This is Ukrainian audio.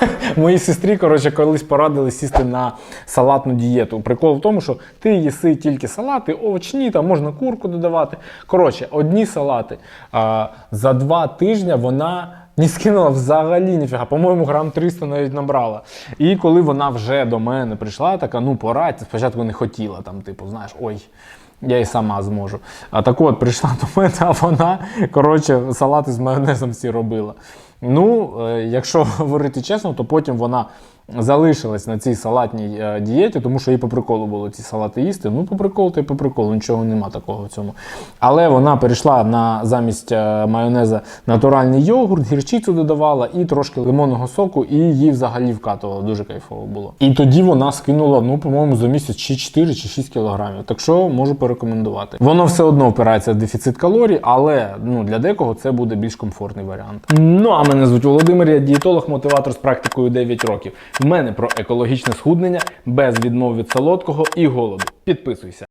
Моїй сестрі, коротше, колись порадили сісти на салатну дієту. Прикол в тому, що ти їси тільки салати, овочні, там можна курку додавати. Коротше, одні салати. А, за два тижні вона. Не скинула взагалі ніфіга, по-моєму, грам 300 навіть набрала. І коли вона вже до мене прийшла, така, ну пора, спочатку не хотіла, там, типу, знаєш, ой, я і сама зможу. А так от прийшла до мене, а вона, коротше, салати з майонезом всі робила. Ну, е, якщо говорити чесно, то потім вона залишилась на цій салатній е, дієті, тому що їй по приколу було ці салати їсти. Ну, по приколу, то й по приколу, нічого нема такого в цьому. Але вона перейшла на замість е, майонеза натуральний йогурт, гірчицю додавала і трошки лимонного соку, і їй взагалі вкатувало. Дуже кайфово було. І тоді вона скинула, ну, по-моєму, за місяць чи 4 чи 6 кілограмів. Так що можу порекомендувати. Воно все одно впирається в дефіцит калорій, але ну, для декого це буде більш комфортний варіант. Ну а мене звуть Володимир, я дієтолог-мотиватор з практикою 9 років. В мене про екологічне схуднення без відмов від солодкого і голоду. Підписуйся.